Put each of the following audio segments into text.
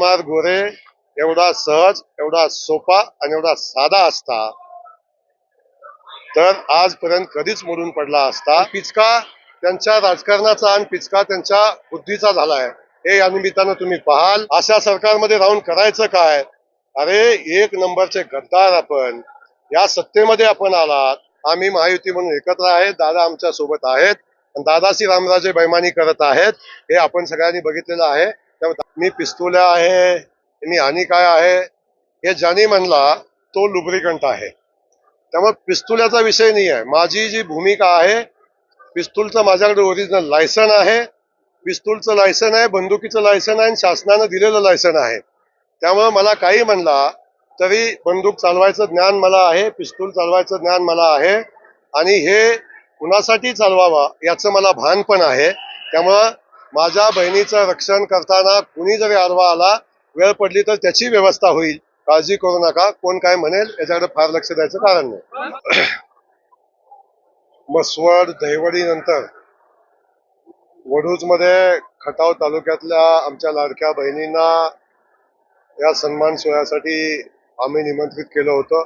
कुमार गोरे एवढा सहज एवढा सोपा आणि एवढा साधा असता तर आजपर्यंत कधीच मोडून पडला असता. पिचका त्यांच्या राजकारणाचा आणि पिचका त्यांच्या बुद्धीचा झालाय. हे या निमित्तानं तुम्ही पाहाल. अशा सरकारमध्ये राहून करायचं काय? अरे एक नंबरचे गद्दार आपण. या सत्तेमध्ये आपण आलात. आम्ही महायुती म्हणून एकत्र आहेत. दादा आमच्यासोबत आहेत. आणि दादाशी रामराजे बैमानी करत आहेत. हे आपण सगळ्यांनी बघितलेलं आहे. मी पिस्तुल्या आहे मी आणि काय आहे हे ज्याने म्हणला तो लुब्रिकंट आहे. त्यामुळे पिस्तुल्याचा विषय नाही आहे माझी जी भूमिका आहे पिस्तूलचं माझ्याकडे ओरिजिनल लायसन आहे पिस्तूलचं लायसन आहे बंदुकीचं लायसन आहे आणि शासनानं दिलेलं लायसन आहे. त्यामुळे मला काही म्हणला तरी बंदूक चालवायचं ज्ञान मला आहे पिस्तूल चालवायचं ज्ञान मला आहे आणि हे कुणासाठी चालवावा याचं मला भान पण आहे. त्यामुळं माझ्या बहिणीचं रक्षण करताना कुणी जरी आडवा आला वेळ पडली तर त्याची व्यवस्था होईल. काळजी करू नका. कोण काय म्हणेल याच्याकडे फार लक्ष द्यायचं कारण नाही. मसवड दहिवडी नंतर. वडूजमध्ये खटाव तालुक्यातल्या आमच्या लाडक्या बहिणींना या सन्मान सोहळ्यासाठी आम्ही निमंत्रित केलं होतं.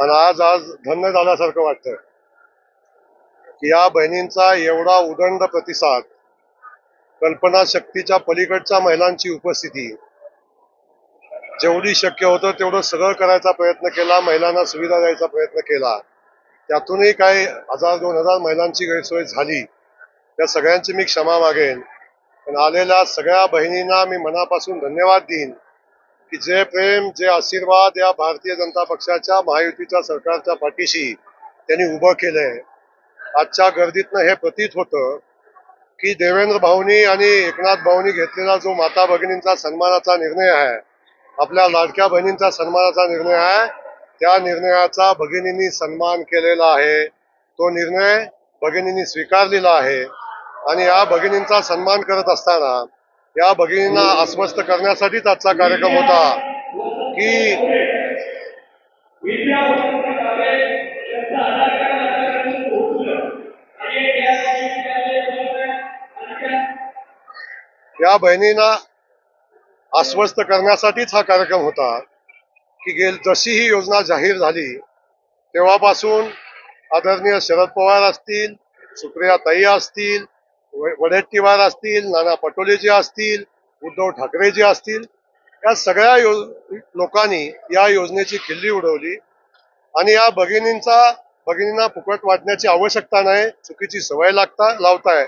आणि आज आज धन्य झाल्यासारखं वाटतं या बहिणींचा एवढा उदंड प्रतिसाद कल्पना शक्तीच्या पलीकडच्या महिलांची उपस्थिती जेवढी शक्य होतं तेवढं सगळं करायचा प्रयत्न केला महिलांना सुविधा द्यायचा प्रयत्न केला. त्यातूनही काही हजार दोन हजार महिलांची गैरसोय झाली. त्या सगळ्यांची मी क्षमा मागेन. पण आलेल्या सगळ्या बहिणींना मी मनापासून धन्यवाद देईन की जे प्रेम जे आशीर्वाद या भारतीय जनता पक्षाच्या महायुतीच्या सरकारच्या पाठीशी त्यांनी उभं केलंय. आजच्या गर्दीतनं हे प्रतीत होतं की देवेंद्र भाऊनी आणि एकनाथ भाऊनी घेतलेला जो माता भगिनींचा सन्मानाचा निर्णय आहे आपल्या लाडक्या बहिणींचा सन्मानाचा निर्णय आहे त्या निर्णयाचा भगिनींनी सन्मान केलेला आहे. तो निर्णय भगिनींनी स्वीकारलेला आहे. आणि या भगिनींचा सन्मान करत असताना या भगिनींना अस्वस्थ करण्यासाठीच आजचा कार्यक्रम होता की या बहिणींना आश्वस्त करण्यासाठीच हा कार्यक्रम होता की गेल जशी ही योजना जाहीर झाली तेव्हापासून आदरणीय शरद पवार असतील सुप्रिया ताई असतील वडेट्टीवार असतील नाना पटोलेजी असतील उद्धव ठाकरेजी असतील या सगळ्या यो लोकांनी या योजनेची खिल्ली उडवली आणि या भगिनींचा भगिनींना फुकट वाटण्याची आवश्यकता नाही चुकीची सवय लागता लावताय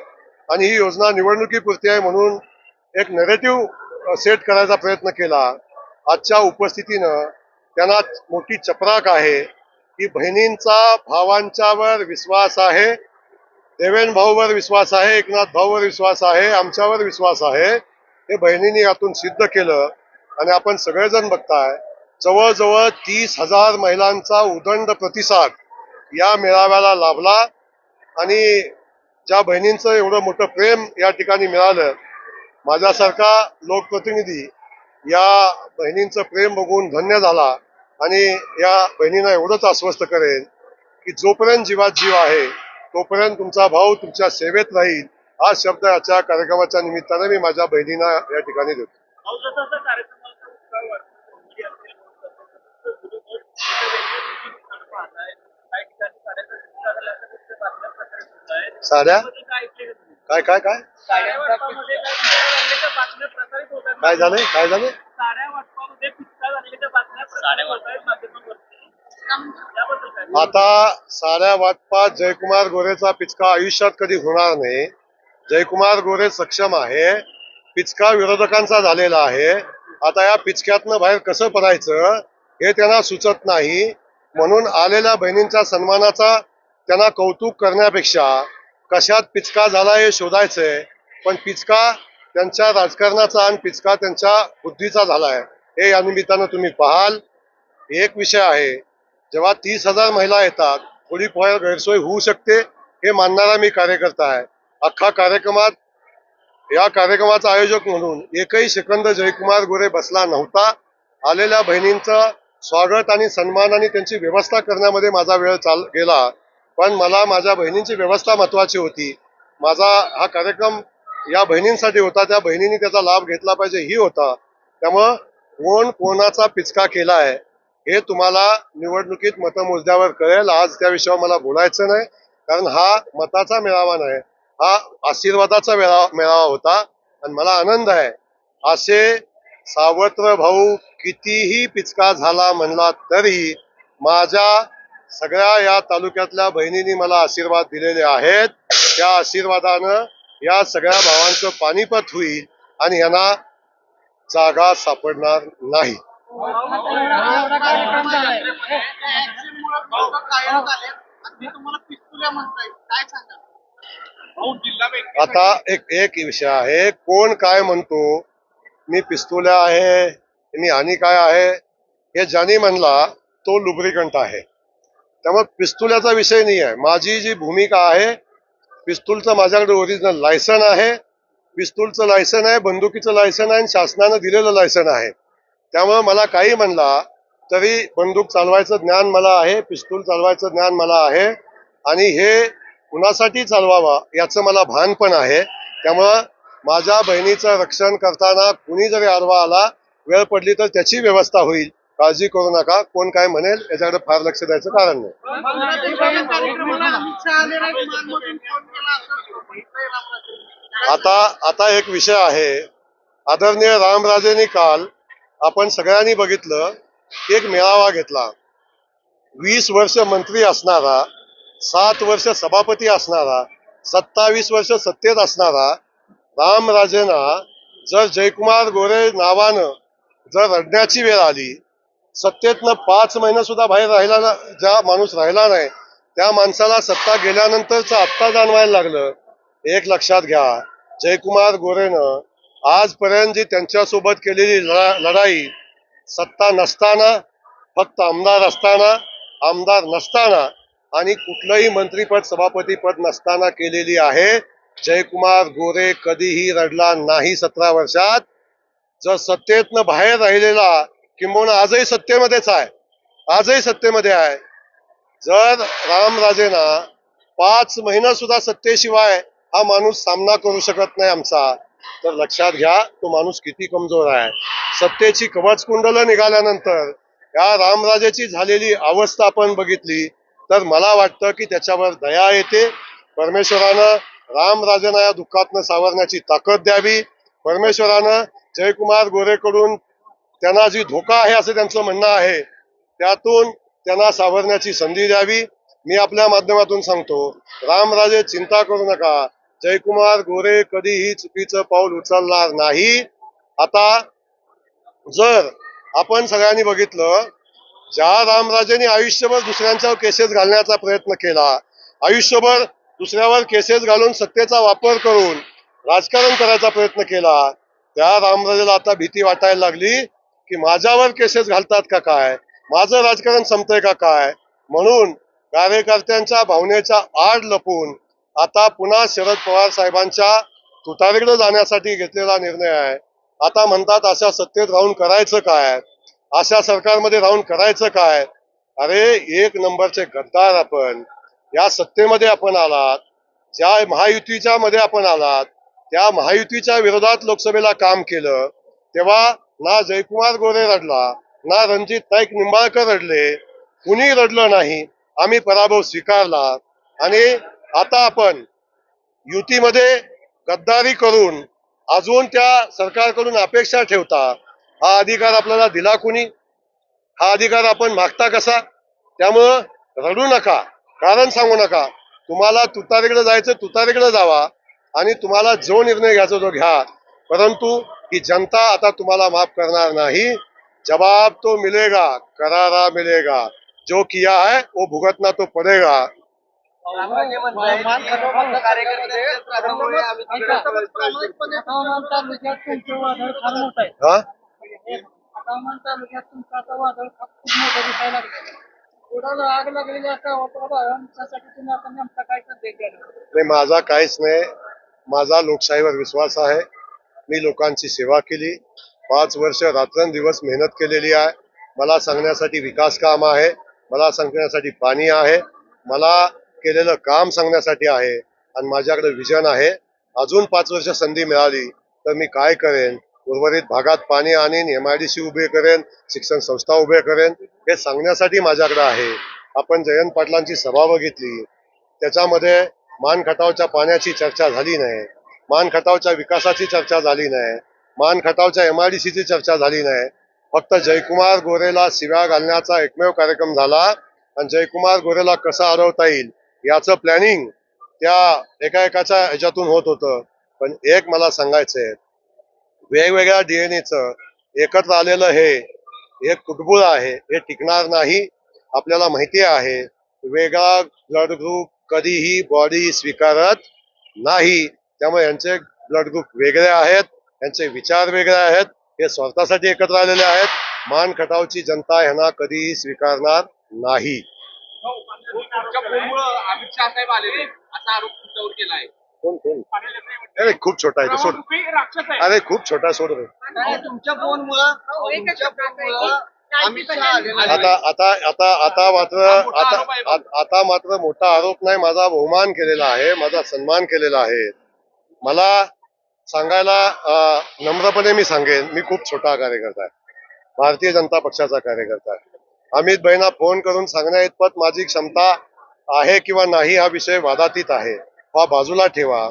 आणि ही योजना निवडणुकीपुरती आहे म्हणून एक नेरेटिव्ह सेट करायचा प्रयत्न केला. आजच्या उपस्थितीनं त्यांना मोठी चपराक आहे की बहिणींचा भावांच्यावर विश्वास आहे देवेन भाऊवर विश्वास आहे एकनाथ भाऊवर विश्वास आहे आमच्यावर विश्वास आहे. हे बहिणींनी यातून सिद्ध केलं आणि आपण सगळेजण बघताय जवळजवळ तीस हजार महिलांचा उदंड प्रतिसाद या मेळाव्याला लाभला आणि ज्या बहिणींचं एवढं मोठं प्रेम या ठिकाणी मिळालं माझ्यासारखा लोकप्रतिनिधी या बहिणींचं प्रेम बघून धन्य झाला आणि या बहिणींना एवढंच आश्वस्त करेन की जोपर्यंत जीवात जीव आहे तोपर्यंत तुमचा भाऊ तुमच्या सेवेत राहील हा शब्द याच्या कार्यक्रमाच्या निमित्ताने मी माझ्या बहिणींना या ठिकाणी देतो. साड्या काय? काय काय? काय झालंय? काय काय? आता साऱ्या वाटपात जयकुमार गोरेचा पिचका आयुष्यात कधी होणार नाही. जयकुमार गोरे सक्षम आहे. पिचका विरोधकांचा झालेला आहे. आता या पिचक्यातनं बाहेर कसं पडायचं हे त्यांना सुचत नाही. म्हणून आलेल्या बहिणींच्या सन्मानाचा त्यांना कौतुक करण्यापेक्षा कशात पिचका झाला हे शोधायचंय पण पिचका त्यांच्या राजकारणाचा आणि पिचका त्यांच्या बुद्धीचा झालाय. हे या निमित्तानं तुम्ही पाहाल. एक विषय आहे जेव्हा तीस हजार महिला येतात थोडीफार गैरसोय होऊ शकते हे मानणारा मी कार्यकर्ता आहे. अख्खा कार्यक्रमात या कार्यक्रमाचा आयोजक म्हणून एकही सेकंद जयकुमार गोरे बसला नव्हता. आलेल्या बहिणींचं स्वागत आणि सन्मान आणि त्यांची व्यवस्था करण्यामध्ये माझा वेळ चाल गेला. पण मला माझ्या बहिणींची व्यवस्था महत्वाची होती. माझा हा कार्यक्रम या बहिणींसाठी होता. त्या बहिणींनी त्याचा लाभ घेतला पाहिजे ही होता. त्यामुळं कोण कोणाचा पिचका केला आहे हे तुम्हाला निवडणुकीत मतमोजल्यावर कळेल. आज त्या विषयावर मला बोलायचं नाही कारण हा मताचा मेळावा नाही. हा आशीर्वादाचा मेळावा मेळावा होता. आणि मला आनंद आहे. असे सावत्र भाऊ कितीही पिचका झाला म्हणला तरी माझ्या सगळ्या या तालुक्यातल्या बहिणींनी मला आशीर्वाद दिलेले आहेत. त्या आशीर्वादानं या सगळ्या भावांचं पानिपत होईल आणि यांना जागा सापडणार नाही. आता एक एक विषय आहे. कोण काय म्हणतो? मी पिस्तुल्या आहे मी आणि काय आहे. हे ज्याने म्हणला तो लुब्रिकंट आहे. त्यामुळे पिस्तुल्याचा विषय नाही आहे माझी जी भूमिका आहे पिस्तूलचं माझ्याकडे ओरिजिनल लायसन आहे. पिस्तूलचं लायसन आहे बंदुकीचं लायसन आहे आणि शासनानं दिलेलं लायसन आहे. त्यामुळे मला काही म्हणला तरी बंदूक चालवायचं ज्ञान मला आहे पिस्तूल चालवायचं ज्ञान मला आहे. आणि हे कुणासाठी चालवावा याचं मला भान पण आहे. त्यामुळं माझ्या बहिणीचं रक्षण करताना कुणी जरी आरवा आला वेळ पडली तर त्याची व्यवस्था होईल. काळजी करू नका. कोण काय म्हणेल याच्याकडे फार लक्ष द्यायचं कारण नाही. आता आता एक विषय आहे. आदरणीय रामराजेंनी काल आपण सगळ्यांनी बघितलं एक मेळावा घेतला. वीस वर्ष मंत्री असणारा सात वर्ष सभापती असणारा सत्तावीस वर्ष सत्तेत असणारा रामराजेंना जर जयकुमार गोरे नावानं जर रडण्याची वेळ आली सत्तेतनं पाच महिना सुद्धा बाहेर राहिला ना ज्या माणूस राहिला नाही त्या माणसाला सत्ता गेल्यानंतरच आत्ता जाणवायला लागलं. एक लक्षात घ्या जयकुमार गोरेनं आजपर्यंत जी त्यांच्यासोबत केलेली लढा- लढाई सत्ता नसताना फक्त आमदार असताना आमदार नसताना आणि कुठलंही मंत्रीपद सभापतीपद नसताना केलेली आहे. जयकुमार गोरे कधीही रडला नाही सतरा वर्षात. जर सत्तेतनं बाहेर राहिलेला किंबहुना आजही सत्तेमध्येच आहे. आजही सत्तेमध्ये आहे. जर रामराजेना पाच महिना सुद्धा सत्तेशिवाय हा माणूस सामना करू शकत नाही आमचा तर लक्षात घ्या तो माणूस किती कमजोर आहे. सत्तेची कवच कुंडलं निघाल्यानंतर या रामराजेची झालेली अवस्था आपण बघितली तर मला वाटतं की त्याच्यावर दया येते. परमेश्वरानं रामराजेंना या दुःखातनं सावरण्याची ताकद द्यावी. परमेश्वरानं जयकुमार गोरेकडून त्यांना जी धोका आहे असं त्यांचं म्हणणं आहे त्यातून त्यांना सावरण्याची संधी द्यावी. मी आपल्या माध्यमातून सांगतो रामराजे चिंता करू नका. जयकुमार गोरे कधीही चुकीचं पाऊल उचलणार नाही. आता जर आपण सगळ्यांनी बघितलं ज्या रामराजेने आयुष्यभर दुसऱ्यांच्यावर केसेस घालण्याचा प्रयत्न केला आयुष्यभर दुसऱ्यावर केसेस घालून सत्तेचा वापर करून राजकारण करायचा प्रयत्न केला त्या रामराजेला आता भीती वाटायला लागली. की माझ्यावर केसेस घालतात का काय? माझं राजकारण संपतंय का काय? म्हणून कार्यकर्त्यांच्या भावनेच्या आड लपून आता पुन्हा शरद पवार साहेबांच्या तुतारीकडे जाण्यासाठी घेतलेला निर्णय आहे. आता म्हणतात अशा सत्तेत राहून करायचं काय? अशा सरकारमध्ये राहून करायचं काय? अरे एक नंबरचे गद्दार आपण. या सत्तेमध्ये आपण आलात. ज्या महायुतीच्या मध्ये आपण आलात. त्या महायुतीच्या विरोधात लोकसभेला काम केलं. तेव्हा ना जयकुमार गोरे रडला ना रणजित नाईक निंबाळकर रडले कुणी रडलं नाही आम्ही पराभव स्वीकारला. आणि आता आपण युतीमध्ये गद्दारी करून अजून त्या सरकारकडून अपेक्षा ठेवता हा अधिकार आपल्याला दिला कुणी? हा अधिकार आपण मागता कसा? त्यामुळं रडू नका कारण सांगू नका तुम्हाला तुतारीकडे जायचं तुतारीकडे जावा आणि तुम्हाला जो निर्णय घ्यायचा तो घ्या. परंतु कि जनता आता तुम्हाला माफ़ करणार नाही। जवाब तो मिलेगा, करारा मिलेगा। जो किया है, वो भुगतना तो पड़ेगा। हाँ? आग माझा काहीच मज़ा माझा विश्वास है मी लोकांची सेवा केली. पाच वर्ष रात्रंदिवस मेहनत केलेली आहे. मला सांगण्यासाठी विकास काम आहे. मला सांगण्यासाठी पाणी आहे. मला केलेलं काम सांगण्यासाठी आहे. आणि माझ्याकडे विजन आहे. अजून पाच वर्ष संधी मिळाली तर मी काय करेन? उर्वरित भागात पाणी आणीन एम आय डी सी उभे करेन शिक्षण संस्था उभे करेन हे सांगण्यासाठी माझ्याकडे आहे. आपण जयंत पाटलांची सभा बघितली. त्याच्यामध्ये मान खटावच्या पाण्याची चर्चा झाली नाही. मान खटावच्या विकासाची चर्चा झाली नाही. मान खटावच्या एम आय डी सीची चर्चा झाली नाही. फक्त जयकुमार गोरेला शिव्या घालण्याचा एकमेव कार्यक्रम झाला. आणि जयकुमार गोरेला कसा अडवता येईल? याचं प्लॅनिंग त्या एका एकाच्या ह्याच्यातून होत होतं. पण एक मला सांगायचंय. वेगवेगळ्या डीएनएचं एकत्र आलेलं हे एक कुटबुळ आहे हे टिकणार नाही आपल्याला माहिती आहे. वेगळा ब्लड ग्रुप कधीही बॉडी स्वीकारत नाही. त्यामुळे यांचे ब्लड ग्रुप वेगळे आहेत यांचे विचार वेगळे आहेत हे स्वार्थासाठी एकत्र आलेले आहेत. मान खटावची जनता ह्यांना कधीही स्वीकारणार नाही. कोण कोण? अरे खूप छोटा आहे तो सोड. अरे खूप छोटा सोड रे. तुमच्या फोनमुळं आता आता आता आता मात्र हा आता आता मात्र मोठा आरोप नाही माझा बहुमान केलेला आहे माझा सन्मान केलेला आहे. मला सांगायला नम्रपणे मी सांगेन मी खूप छोटा कार्यकर्ता आहे. भारतीय जनता पक्षाचा कार्यकर्ता आहे. अमित भाईंना फोन करून सांगण्या इतपत माझी क्षमता आहे किंवा नाही हा विषय वादातीत आहे. हा बाजूला ठेवा.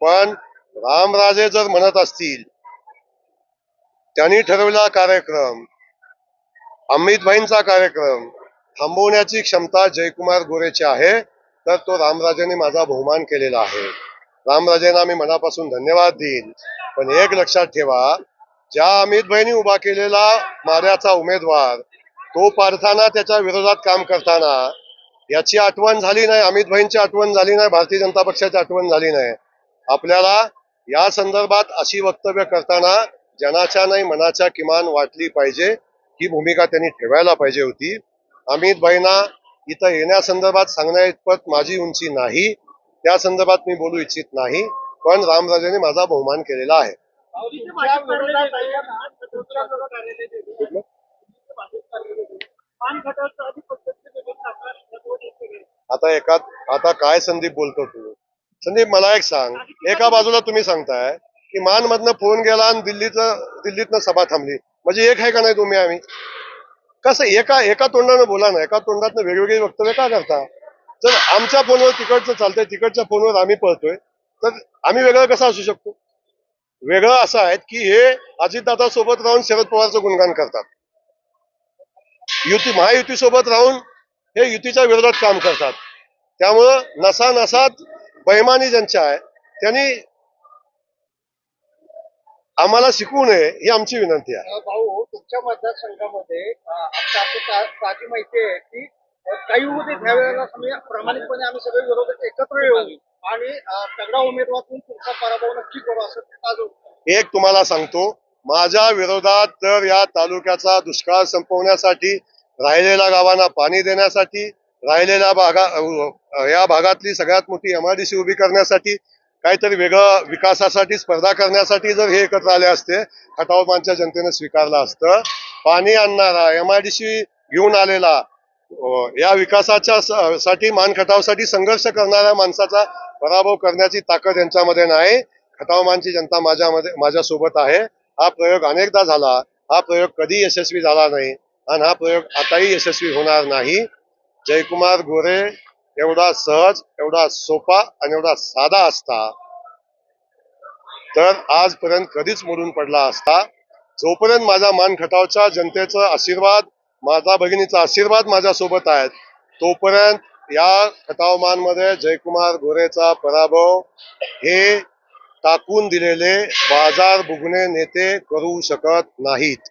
पण रामराजे जर म्हणत असतील त्यांनी ठरवलेला कार्यक्रम अमित भाईंचा कार्यक्रम थांबवण्याची क्षमता जयकुमार गोरेची आहे तर तो रामराजेने माझा बहुमान केलेला आहे. रामराजेंना मी मनापासून धन्यवाद देईन. पण एक लक्षात ठेवा ज्या अमित भाईनी उभा केलेला माऱ्याचा उमेदवार तो पारताना त्याच्या विरोधात काम करताना याची आठवण झाली नाही अमित भाईंची आठवण झाली नाही भारतीय जनता पक्षाची आठवण झाली नाही. आपल्याला या संदर्भात अशी वक्तव्य करताना जनाच्या नाही मनाच्या किमान वाटली पाहिजे. ही भूमिका त्यांनी ठेवायला पाहिजे होती. अमित भाईंना इथं येण्यासंदर्भात सांगण्या इतपत माझी उंची नाही. त्या संदर्भात मी बोलू इच्छित नाही पण रामराजेने माझा बहुमान केलेला आहे. आता एका आता काय संदीप बोलतो तू? संदीप मला एक सांग. एका बाजूला तुम्ही सांगताय की मान मधनं फोन गेला आणि दिल्लीचं दिल्लीतनं सभा थांबली. म्हणजे एक आहे का नाही तुम्ही आम्ही? कसं एका एका तोंडानं बोला ना. एका तोंडातनं वेगवेगळी वक्तव्य का करता? जर आमच्या फोनवर तिकडचं चालतंय तिकडच्या फोनवर आम्ही पळतोय तर आम्ही वेगळं कसं असू शकतो? वेगळं असं आहे की हे अजितदादा सोबत राहून शरद पवारचं गुणगान करतात. युती महायुती सोबत राहून हे युतीच्या विरोधात काम करतात. त्यामुळं नसा नसात बैमानी ज्यांच्या आहे त्यांनी आम्हाला शिकवू नये ही आमची विनंती आहे. भाऊ तुमच्या मतदारसंघामध्ये आता असं ताजी माहिती आहे की काही होते त्यावेळेला आम्ही प्रामाणिकपणे आम्ही सगळे विरोधक एकत्र येऊ आणि तगडा उमेदवार तुमचा पराभव नक्की करू असं एक तुम्हाला सांगतो माझ्या विरोधात तर या तालुक्याचा दुष्काळ संपवण्यासाठी राहिलेल्या गावांना पाणी देण्यासाठी राहिलेल्या भागा या भागातली सगळ्यात मोठी एमआयडीसी उभी करण्यासाठी काहीतरी वेगळं विकासासाठी स्पर्धा करण्यासाठी जर हे एकत्र आले असते खटावमानच्या जनतेने स्वीकारलं असतं. पाणी आणणारा एमआयडीसी घेऊन आलेला या विकासाच्या साठी मान खटावसाठी संघर्ष करणाऱ्या माणसाचा पराभव करण्याची ताकद यांच्यामध्ये नाही. खटावमानची जनता माझ्यामध्ये माझ्यासोबत आहे. हा प्रयोग अनेकदा झाला. हा प्रयोग कधी यशस्वी झाला नाही. आणि हा प्रयोग आताही यशस्वी होणार नाही. जयकुमार गोरे एवढा सहज एवढा सोपा आणि एवढा साधा असता तर आजपर्यंत कधीच मोडून पडला असता. जोपर्यंत माझ्या मान खटावच्या जनतेचा आशीर्वाद माझा भगिनीचा आशीर्वाद माझ्यासोबत आहेत. तोपर्यंत या खटावमानमध्ये जयकुमार गोरेचा पराभव हे टाकून दिलेले बाजार बुगणे नेते करू शकत नाहीत.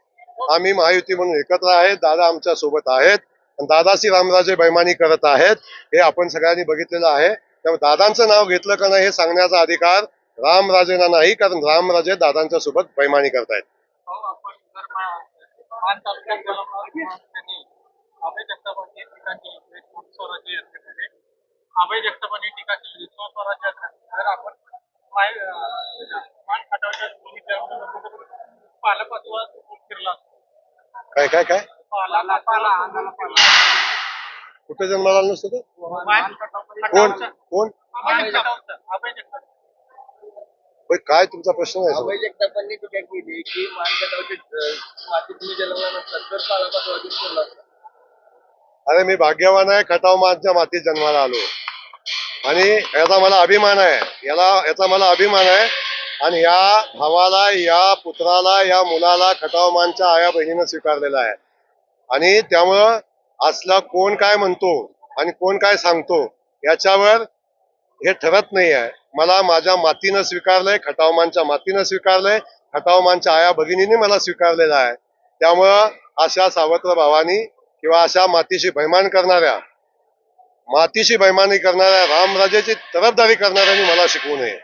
आम्ही महायुती म्हणून एकत्र आहेत दादा आमच्यासोबत आहेत आणि दादाशी रामराजे बैमानी करत आहेत हे आपण सगळ्यांनी बघितलेलं आहे. त्यामुळे दादांचं नाव घेतलं का नाही हे सांगण्याचा अधिकार रामराजेंना नाही कारण रामराजे दादांच्या सोबत बैमानी करतायत भाऊ, आपण जर मा- मान तालुक्यात गेलो तर त्यांनी अभय म्हणजे अभय जगतापांनी टीका केली. स्वराज्य यात्रा जर आपण मान खाटावच्या पालकत्व फिरला असतो? काय काय काय? पाला कुठे जन्माला नसतं तो? मान कोण? कोण? अभय जगताप होय, काय तुमचा प्रश्न आहे? तो? अभय जगतापांनी टीका केली की मान गटावचे माती तुम्ही जन्मल्यानंतर जर पालापाच वाजून सोडला अरे मी भाग्यवान आहे खटाव माझ्या मातीत जन्माला आलो. आणि याचा मला अभिमान आहे. याला याचा मला अभिमान आहे. आणि या भावाला या पुत्राला या मुलाला खटावमानच्या आया बहिणीनं स्वीकारलेला आहे. आणि त्यामुळं असला कोण काय म्हणतो आणि कोण काय सांगतो याच्यावर हे ठरत नाही आहे मला माझ्या मातीनं स्वीकारलंय खटावमानच्या मातीनं स्वीकारलंय खटावमानच्या आया भगिनीने मला स्वीकारलेलं आहे. त्यामुळं अशा सावत्र भावानी किंवा अशा मातीशी बैमान करणाऱ्या मातीशी बैमानी करणाऱ्या रामराजेची तरफदारी करणाऱ्यांनी मला शिकवू नये.